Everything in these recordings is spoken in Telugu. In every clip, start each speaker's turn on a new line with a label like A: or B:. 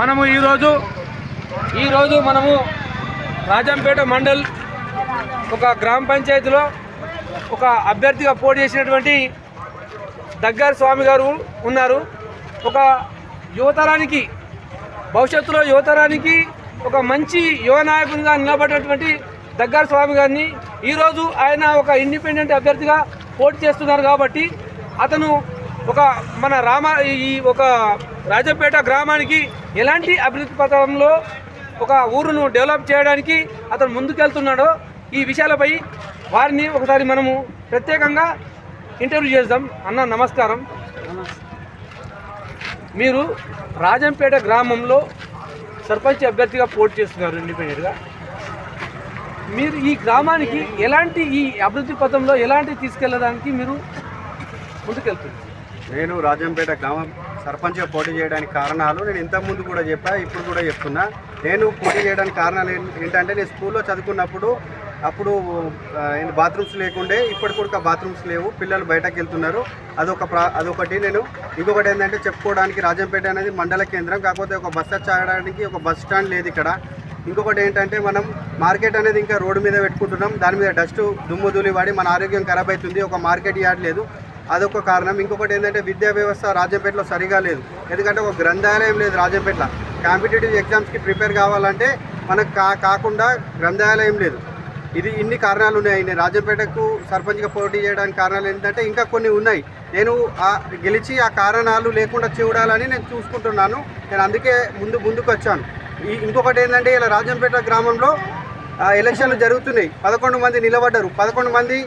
A: మనము ఈరోజు ఈరోజు మనము రాజంపేట మండల్ ఒక గ్రామ పంచాయతీలో ఒక అభ్యర్థిగా పోటీ చేసినటువంటి దగ్గర స్వామి గారు ఉన్నారు. ఒక యువతరానికి భవిష్యత్తులో యువతరానికి ఒక మంచి యువ నాయకునిగా నిలబడినటువంటి దగ్గర స్వామి గారిని ఈరోజు ఆయన ఒక ఇండిపెండెంట్ అభ్యర్థిగా పోటీ చేస్తున్నారు కాబట్టి అతను ఒక మన రామ ఈ ఒక రాజంపేట గ్రామానికి ఎలాంటి అభివృద్ధి పథంలో ఒక ఊరును డెవలప్ చేయడానికి అతను ముందుకెళ్తున్నాడో ఈ విషయాలపై వారిని ఒకసారి మనము ప్రత్యేకంగా ఇంటర్వ్యూ చేద్దాం. అన్న నమస్కారం. మీరు రాజంపేట గ్రామంలో సర్పంచ్ అభ్యర్థిగా పోటీ చేస్తున్నారు ఇండిపెండెంట్గా. మీరు ఈ గ్రామానికి ఎలాంటి ఈ అభివృద్ధి పథంలో ఎలాంటి తీసుకెళ్ళడానికి మీరు ముందుకెళ్తున్నారు?
B: నేను రాజంపేట గ్రామం సర్పంచ్గా పోటీ చేయడానికి కారణాలు నేను ఇంతకుముందు కూడా చెప్పా ఇప్పుడు కూడా చెప్తున్నా. నేను పోటీ చేయడానికి కారణాలు ఏంటంటే నేను స్కూల్లో చదువుకున్నప్పుడు అప్పుడు బాత్రూమ్స్ లేకుండే ఇప్పటి కూడా బాత్రూమ్స్ లేవు పిల్లలు బయటకు వెళ్తున్నారు. అదొక ప్రా అదొకటి నేను ఇంకొకటి ఏంటంటే చెప్పుకోవడానికి రాజంపేట అనేది మండల కేంద్రం కాకపోతే ఒక బస్ చేయడానికి ఒక బస్ స్టాండ్ లేదు ఇక్కడ. ఇంకొకటి ఏంటంటే మనం మార్కెట్ అనేది ఇంకా రోడ్డు మీద పెట్టుకుంటున్నాం దాని మీద డస్ట్ దుమ్ము ధూళి వాడి మన ఆరోగ్యం ఖరాబ్ అవుతుంది ఒక మార్కెట్ యార్డ్ లేదు. అదొక కారణం. ఇంకొకటి ఏంటంటే విద్యా వ్యవస్థ రాజంపేటలో సరిగా లేదు. ఎందుకంటే ఒక గ్రంథాలయం లేదు రాజంపేటలో. కాంపిటేటివ్ ఎగ్జామ్స్కి ప్రిపేర్ కావాలంటే మనకు కా కాకుండా గ్రంథాలయం లేదు. ఇది ఇన్ని కారణాలు ఉన్నాయి. రాజంపేటకు సర్పంచ్గా పోటీ చేయడానికి కారణాలు ఏంటంటే ఇంకా కొన్ని ఉన్నాయి. నేను ఆ గెలిచి ఆ కారణాలు లేకుండా చూడాలని నేను చూసుకుంటున్నాను. నేను అందుకే ముందు ముందుకు వచ్చాను. ఈ ఇంకొకటి ఏంటంటే ఇలా రాజంపేట గ్రామంలో ఎలక్షన్లు జరుగుతున్నాయి. పదకొండు మంది నిలబడ్డారు. పదకొండు మంది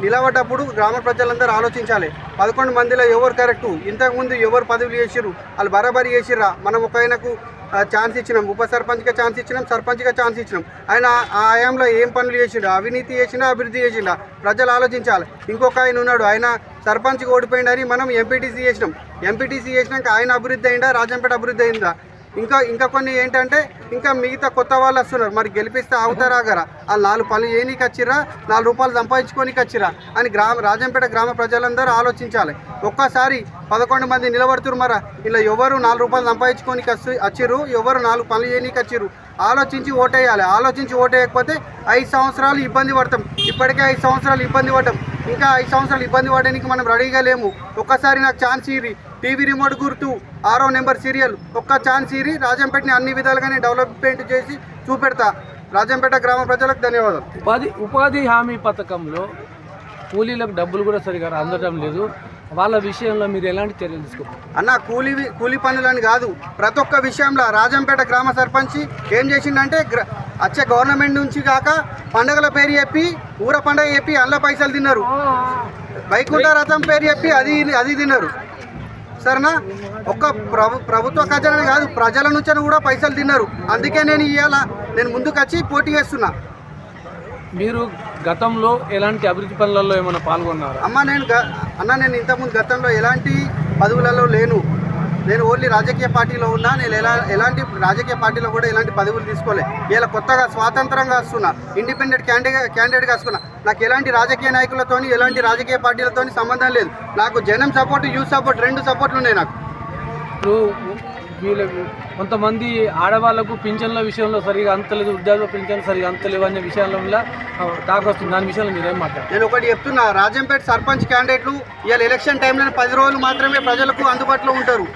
B: నిలబడ్డప్పుడు గ్రామ ప్రజలందరూ ఆలోచించాలి. పదకొండు మందిలో ఎవరు కరెక్టు ఇంతకుముందు ఎవరు పదవులు చేసిర్రు? వాళ్ళు బరాబరి చేసిర్రా? మనం ఒక ఆయనకు ఛాన్స్ ఇచ్చినాం. ఉప సర్పంచ్గా ఛాన్స్ ఇచ్చినాం సర్పంచ్గా ఛాన్స్ ఇచ్చినాం. ఆయన ఆ ఆయంలో ఏం పనులు చేసిండు అవినీతి చేసినా అభివృద్ధి చేసిండా ప్రజలు ఆలోచించాలి. ఇంకొక ఆయన ఉన్నాడు. ఆయన సర్పంచ్గా ఓడిపోయిండని మనం ఎంపీటీసీ చేసినాం. ఎంపీటీసీ చేసినాక ఆయన అభివృద్ధి అయిందా? రాజంపేట అభివృద్ధి అయిందా? ఇంకా ఇంకా కొన్ని ఏంటంటే ఇంకా మిగతా కొత్త వాళ్ళు వస్తున్నారు. మరి గెలిపిస్తే అవుతారా గరా వాళ్ళు నాలుగు పనులు చేయనీకి వచ్చిరా నాలుగు రూపాయలు సంపాదించుకోనికి వచ్చిరా అని గ్రామ రాజంపేట గ్రామ ప్రజలందరూ ఆలోచించాలి. ఒక్కసారి పదకొండు మంది నిలబడుతురు మరా? ఇలా ఎవరు నాలుగు రూపాయలు సంపాదించుకోనికి వచ్చి వచ్చిర్రు? ఎవరు నాలుగు పనులు చేయనీకి వచ్చిర్రు? ఆలోచించి ఓటేయాలి. ఆలోచించి ఓటేయకపోతే ఐదు సంవత్సరాలు ఇబ్బంది పడతాం. ఇప్పటికే ఐదు సంవత్సరాలు ఇబ్బంది పడతాం ఇంకా ఐదు సంవత్సరాలు ఇబ్బంది పడడానికి మనం రెడీగా లేము. ఒక్కసారి నాకు ఛాన్స్ ఇరి టీవీ రిమోట్ గుర్తు ఆరో నెంబర్ సీరియల్ ఒక్క ఛాన్స్ ఇరి రాజంపేటని అన్ని విధాలుగానే డెవలప్మెంట్ చేసి చూపెడతా. రాజంపేట గ్రామ ప్రజలకు ధన్యవాదాలు.
A: ఉపాధి ఉపాధి హామీ పథకంలో కూలీలకు డబ్బులు కూడా సరిగా అందడం లేదు. వాళ్ళ విషయంలో మీరు ఎలాంటి చర్యలు తీసుకోవాలి?
B: అన్న కూలీ కూలీ పనులని కాదు. ప్రతి ఒక్క విషయంలో రాజంపేట గ్రామ సర్పంచ్ ఏం చేసిండంటే గ్ర వచ్చే గవర్నమెంట్ నుంచి కాక పండగల పేరు చెప్పి ఊర పండగ చెప్పి అల్ల పైసలు తిన్నారు. వైకుంఠ రథం పేరు చెప్పి అది అది తిన్నారు. సరేనా? ఒక్క ప్రభు ప్రభుత్వ ఖజానా కాదు ప్రజల నుంచి కూడా పైసలు తిన్నారు. అందుకే నేను ఇవాళ నేను ముందుకు వచ్చి పోటీ చేస్తున్నా.
A: మీరు గతంలో ఎలాంటి అభివృద్ధి పనులలో ఏమైనా పాల్గొన్నారా?
B: అమ్మ నేను అన్న నేను ఇంతకుముందు గతంలో ఎలాంటి పదవులలో లేను. నేను ఓన్లీ రాజకీయ పార్టీలో ఉన్నా నేను ఎలా ఎలాంటి రాజకీయ పార్టీలో కూడా ఎలాంటి పదవులు తీసుకోలే. ఇలా కొత్తగా స్వాతంత్రంగా వస్తున్నా ఇండిపెండెంట్ క్యాండిడేట్ క్యాండిడేట్గా వస్తున్నా నాకు ఎలాంటి రాజకీయ నాయకులతోని ఎలాంటి రాజకీయ పార్టీలతోని సంబంధం లేదు. నాకు జనం సపోర్ట్ యూత్ సపోర్ట్ రెండు సపోర్ట్లు ఉన్నాయి నాకు
A: కొంతమంది ఆడవాళ్ళకు పింఛన్ల విషయంలో సరిగా అంతలేదు ఉద్యోగ పింఛన్ సరిగా అంతలేవు అనే విషయంలో టాక్ దాని విషయంలో మీరు మాట్లాడారు
B: నేను ఒకటి చెప్తున్నా రాజంపేట సర్పంచ్ క్యాండిడేట్లు ఇవాళ ఎలక్షన్ టైంలో పది రోజులు మాత్రమే ప్రజలకు అందుబాటులో ఉంటారు.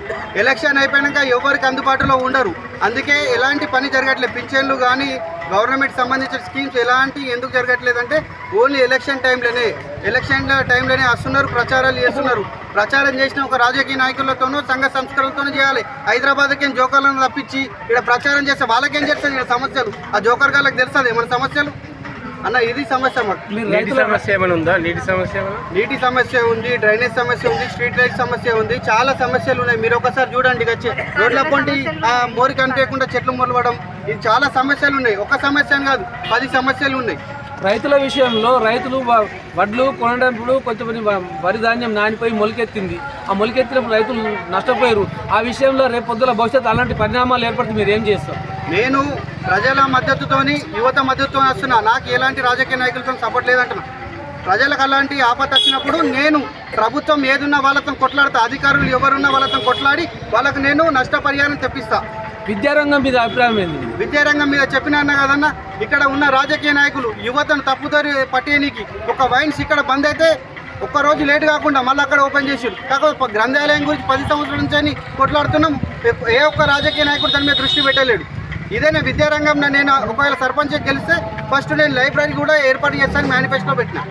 B: ఎలక్షన్ అయిపోయాక ఎవరికి అందుబాటులో ఉండరు. అందుకే ఎలాంటి పని జరగట్లేదు. పింఛన్లు కానీ గవర్నమెంట్ సంబంధించిన స్కీమ్స్ ఎలాంటి ఎందుకు జరగట్లేదు అంటే ఓన్లీ ఎలక్షన్ టైంలోనే ఎలక్షన్ టైంలోనే వస్తున్నారు ప్రచారాలు చేస్తున్నారు. ప్రచారం చేసిన ఒక రాజకీయ నాయకులతోనూ సంఘ సంస్కరణలతోనూ చేయాలి. హైదరాబాద్కి జోకాలను జోకర్లను తప్పించి ఇక్కడ ప్రచారం చేస్తే వాళ్ళకేం చేస్తుంది ఇక్కడ సమస్యలు? ఆ జోకర్ గాళ్ళకి తెలుస్తుంది మన సమస్యలు? అన్న ఇది సమస్య మాకు.
C: నీటి సమస్య ఏమైనా ఉందా? నీటి సమస్య ఏమైనా?
B: నీటి సమస్య ఉంది డ్రైనేజ్ సమస్య ఉంది స్ట్రీట్ లైట్ సమస్య ఉంది చాలా సమస్యలు ఉన్నాయి. మీరు ఒకసారి చూడండి వచ్చి రోడ్ల పొంటి ఆ మోరి కనిపించకుండా చెట్లు మొలవడం ఇది చాలా సమస్యలు ఉన్నాయి. ఒక సమస్య అని కాదు పది సమస్యలు ఉన్నాయి.
A: రైతుల విషయంలో రైతులు వడ్లు కొనడప్పుడు కొంచెం వరి ధాన్యం నానిపోయి మొలకెత్తింది. ఆ మొలకెత్తినప్పుడు రైతులు నష్టపోయారు. ఆ విషయంలో రేపు పొద్దుల భవిష్యత్తు అలాంటి పరిణామాలు ఏర్పడితే మీరు ఏం చేస్తారు?
B: నేను ప్రజల మద్దతుతోని యువత మద్దతుతో వస్తున్నా. నాకు ఎలాంటి రాజకీయ నాయకులతో సపోర్ట్ లేదంటున్నా. ప్రజలకు అలాంటి ఆపద వచ్చినప్పుడు నేను ప్రభుత్వం ఏదున్న వాళ్ళతో కొట్లాడతా. అధికారులు ఎవరున్న వాళ్ళతో కొట్లాడి వాళ్ళకు నేను నష్టపరిహారం తెప్పిస్తాను
A: విద్యారంగం మీద అభిప్రాయం ఏంది?
B: విద్యారంగం మీద చెప్పినా అన్న కదన్న ఇక్కడ ఉన్న రాజకీయ నాయకులు యువతను తప్పుదారి పట్టేయనికి ఒక వైన్స్ ఇక్కడ బంద్ అయితే ఒక్క రోజు లేట్ కాకుండా మళ్ళీ అక్కడ ఓపెన్ చేసారు కాకపోతే గ్రంథాలయం గురించి పది సంవత్సరాల నుంచి అని కొట్లాడుతున్నాం. ఏ- ఒక్క రాజకీయ నాయకుడు దాని మీద దృష్టి పెట్టలేడు. ఇదేనా విద్యారంగం నేను ఒకవేళ సర్పంచ్ గెలిస్తే ఫస్ట్ నేను లైబ్రరీ కూడా ఏర్పాటు చేస్తాను మేనిఫెస్టో పెట్టినా.